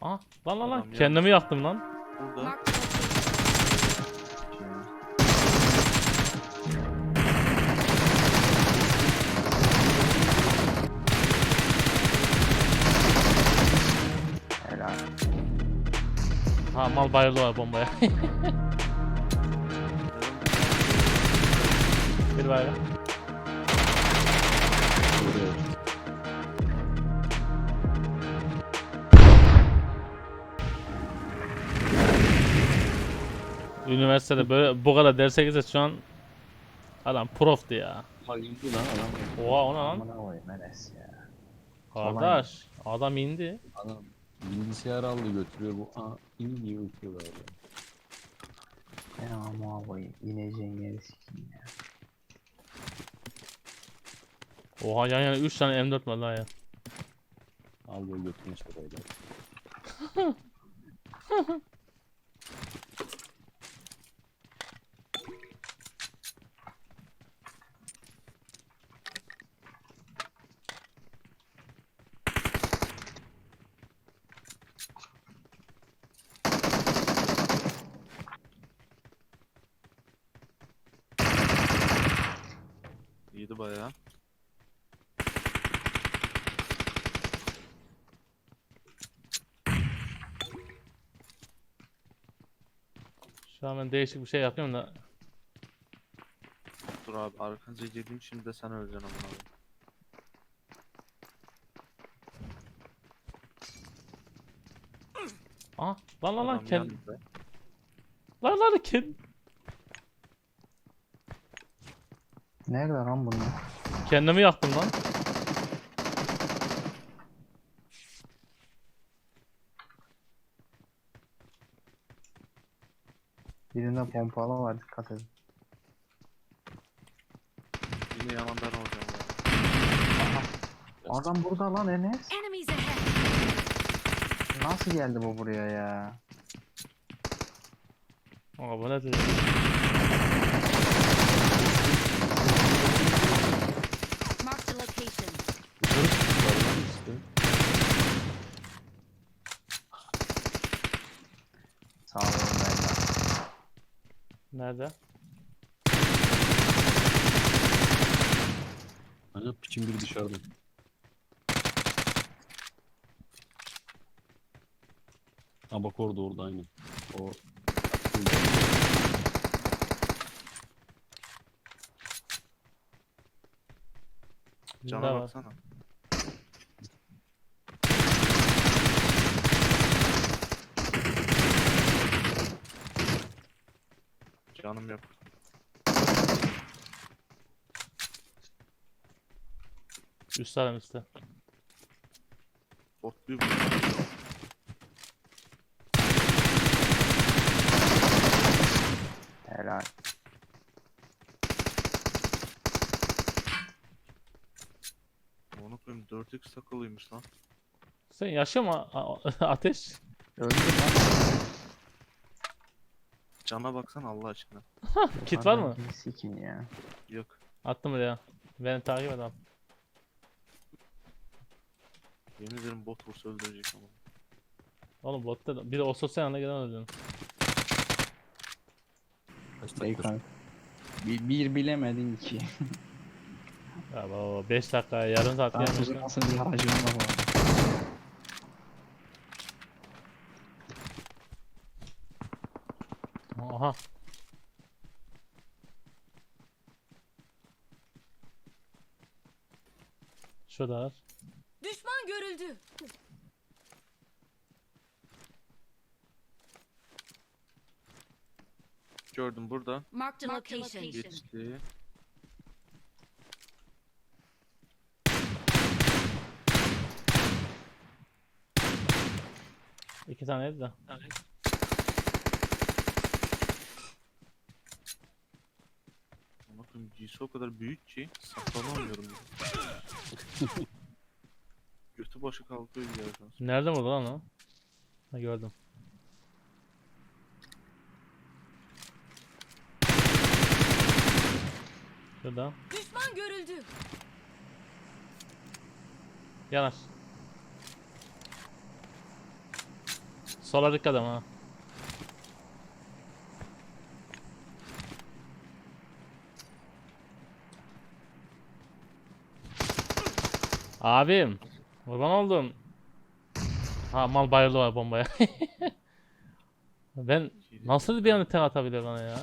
Aha lan lan lan Adam kendimi yaktım lan. Burada. Helal. Ha mal bayıldı var bombaya. Bir bayrağı. Üniversitede böyle bu kadar derse gitse şu an adam proftu ya. Bak indi lan adam. Oha o ne lan? Amına koyayım Enes ya. Kardeş adam indi. Adam bilgisayar aldı götürüyor bu. Aa iniyor uçuyor abi. Ya amına koyayım. İneceğin yeri sikeyim ya. Oha yan yana 3 tane M4 var lan ya. Aldı götürmüş orayı. İyiydi bayağı. Şu an ben değişik bir şey yapıyorum da. Dur abi arkanıza geleyim şimdi de sen öleceksin amına koyayım. Aha lan lan lan Adam kend... Lan lan kend... Nerede lan bunlar? Kendimi yaktım lan. Birinde pompalı var dikkat edin. Yine yalan ben olacağım ya. Adam burada lan Enes. Enemies ahead. Nasıl geldi bu buraya ya? Aa bu? Marked a location. Yukarı çıktılar lan işte. Sağ olun beyler. Nerede? Hani piçin biri dışarıda. Ha bak orada orada aynı. O Cana Bunda var. baksana. Canım yok. Üst adam üstte. Bot bir Helal. Onu koyayım 4x takılıymış lan. Sen mu a- ateş? Öldü lan. Cana baksana Allah aşkına. Kit var mı? Adamı Sikin ya. Yok. Attım buraya. Beni takip abi. Yemin ederim bot vursa öldürecek ama. Oğlum botta da. Biri o sosyal yanına gelen öldü. kaç Ey dakika? kanka. Bir, bir bilemedin ki. Ya baba 5 dakika yarım saat gelmiş. Artık nasıl bir aracım var. Aha. Şurada. Düşman görüldü. Gördüm burada. Marked a location. Geçti. İki taneydi de. Ama GC o kadar büyük ki saklanamıyorum. Götü başı kalkıyor bir yerden. Nerede vurdu lan o? Ha gördüm. Şurada. Düşman görüldü. Yanaş. Sola dikkat ama. Abim. Kurban oldum. Ha mal bayıldı var bombaya. ben nasıl bir anda tek atabiliyor bana ya?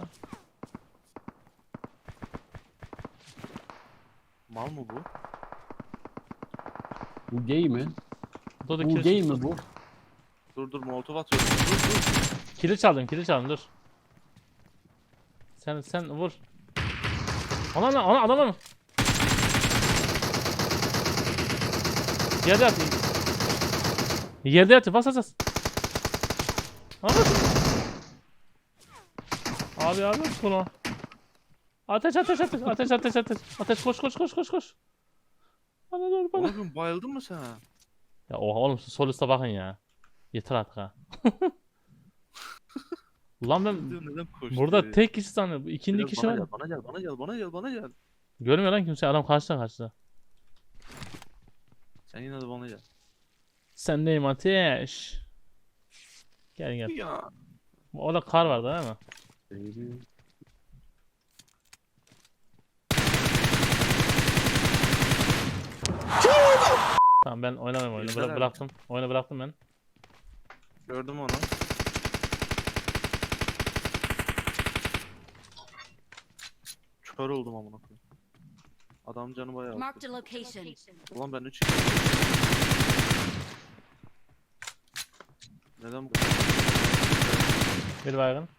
Mal mı bu? Bu gay mi? Dur dur Bu gay mi bu? Dur dur molotov atıyorum. Dur dur. kilit çaldım kilit çaldım dur. Sen sen vur. Ana ana ana adam Yerde yat. Yerde yat. Bas bas bas. Abi. Abi abi bunu. Ateş ateş ateş ateş ateş ateş. Ateş koş koş koş koş koş. Bana dur bana. Oğlum bayıldın mı sen? Ya oha oğlum siz sol üstte bakın ya. Yeter artık ha. Ulan ben burada tek kişi sanıyorum. İkinci kişi bana var. Gel, bana gel bana gel bana gel bana gel. Görmüyor lan kimse. Adam karşıda karşıda. Sen yine de bana gel. Sen neyim ateş? Gel gel. Ya. Orada kar vardı değil mi? Baby. Tamam ben oynamayayım oyunu. Bıra- bıraktım. Oyunu bıraktım ben. Gördüm onu. Kör oldum amına koyayım. Adam canı bayağı Marked attı. a location. Ulan ben 3 Neden bu kadar? Bir baygın.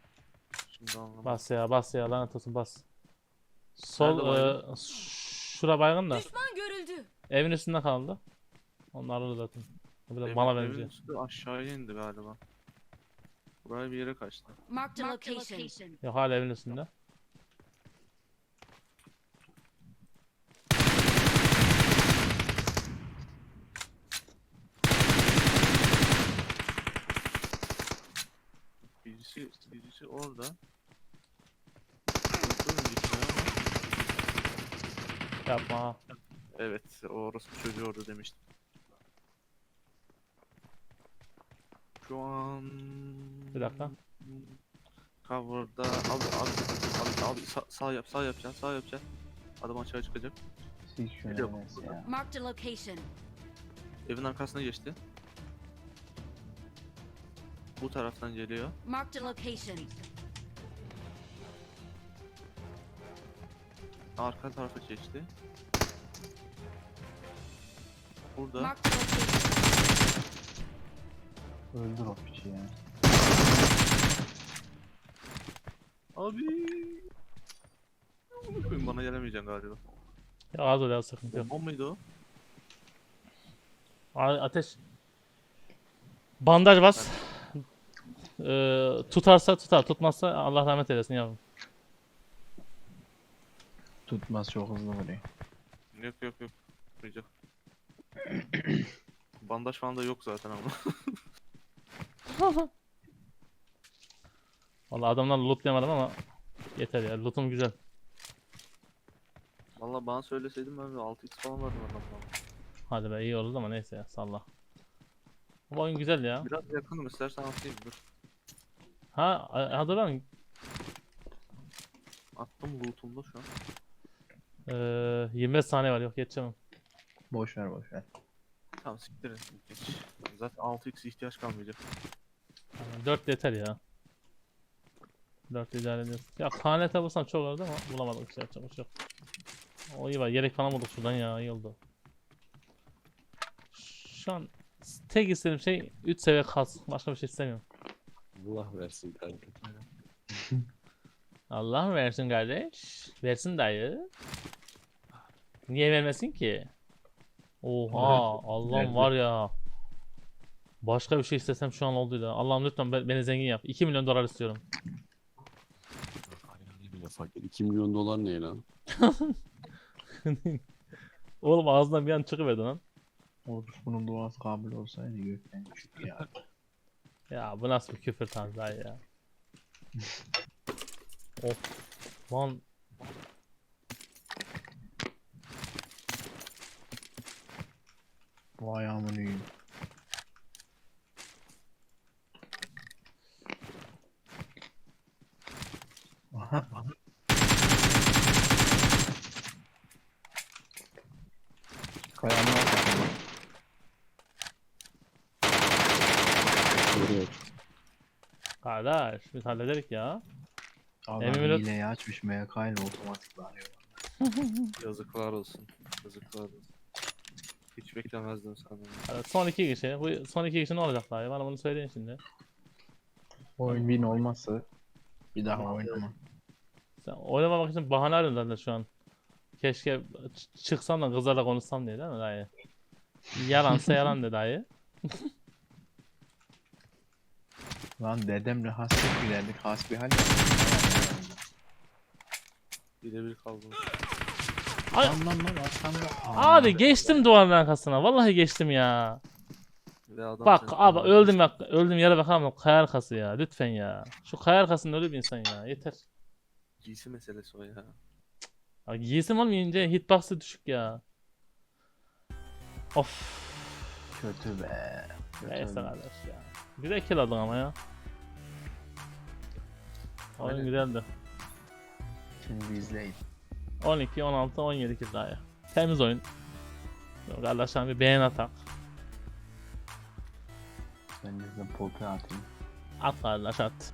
Şimdi anlamadım. Bas ya bas ya lanet olsun bas. Sol Nerede e, şura baygın da. Düşman görüldü. Evin üstünde kaldı. Onlar da zaten. Bir de Evin- mala evin benziyor. üstü aşağıya indi galiba. Buraya bir yere kaçtı. Marked a location. Yok hala evin üstünde. Birisi, orada. Yapma. Evet, o orası çocuğu orada demiştim. Şu an... Bir dakika. Cover'da abi abi abi, abi sağ, sağ yap sağ yapacaksın sağ yapacaksın. Adam aşağı çıkacak. Siz şu Geliyor Enes bak ya. Marked a location. Evin arkasına geçti. Bu taraftan geliyor. Marked a location. Arka tarafa geçti. Burada. Marked a location. Öldür o piçi ya. Abi. Amına koyayım, Bana gelemeyeceksin galiba. Ya az ya sıkıntı yok. Bomba mıydı o? A- Ateş. Bandaj bas. Ee, tutarsa tutar, tutmazsa Allah rahmet eylesin yavrum. Tutmaz çok hızlı vuruyor. Yok yok yok. Duyacak. Bandaj falan da yok zaten ama. Vallahi adamlar lootlayamadım ama yeter ya. Lootum güzel. Valla bana söyleseydin ben de 6x falan verdim adamdan. Hadi be iyi oldu ama neyse ya salla. Bu oyun güzel ya. Biraz yakınım istersen atayım dur. Ha, hadi. Attım loot'umda şu an. Ee, 25 saniye var yok yetişemem. Boş ver boş ver. Tamam siktir et. Geç. Zaten 6x ihtiyaç kalmayacak. Yani 4 yeter ya. 4 idare ediyoruz. Ya KNT bulsam çok olurdu ama bulamadık işte yapacak bir şey yok. O iyi var. Yelek falan bulduk şuradan ya iyi oldu. Şu an tek istediğim şey 3 seviye kas. Başka bir şey istemiyorum. Allah versin kanka. Allah versin kardeş. Versin dayı. Niye vermesin ki? Oha Allah'ım var ya. Başka bir şey istesem şu an oldu da. Allah'ım lütfen be- beni zengin yap. 2 milyon dolar istiyorum. Aynen fakir. 2 milyon dolar ne lan? Oğlum ağzından bir an çıkıverdi lan. Orduş bunun duası kabul olsaydı gökten düşük ya. Ya bu nasıl bir küfür Tanzay ya. of. Lan. Vay amınıyım. Aha bana. Kayanın Kardeş biz hallederik ya. Adam Emin hileyi açmış MK ile otomatik bağırıyor. Yazıklar olsun. Yazıklar olsun. Hiç beklemezdim senden. Hadi son iki kişi. Bu son iki kişi ne olacak daha? Bana bunu söyleyin şimdi. Oyun win olmazsa bir daha oynama. Sen oynamamak için bahane arıyorsun zaten şu an. Keşke ç- çıksam da kızlarla konuşsam diye değil mi dayı? Yalansa yalan de dayı. Lan dedemle hasret giderdik. Hasbihal Birebir kaldım. Ay- Lan lan lan arkanda. Abi geçtim duvarın arkasına. Vallahi geçtim ya. Ve adam Bak seni abi öldüm bak öldüm yere bakamam. Kaya arkası ya. Lütfen ya. Şu kaya arkasında ölü bir insan ya. Yeter. Giysi meselesi o ya. Ya giysim olmayınca hitbox'ı düşük ya. Of. Kötü be. Kötü Neyse kardeş ya. Güzel kill aldın ama ya. Oyun Aynen. güzeldi. Şimdi izleyin. 12, 16, 17 kill daha ya. Temiz oyun. Kardeşler bir beğen atak. Ben de size popi atayım. At kardeş at.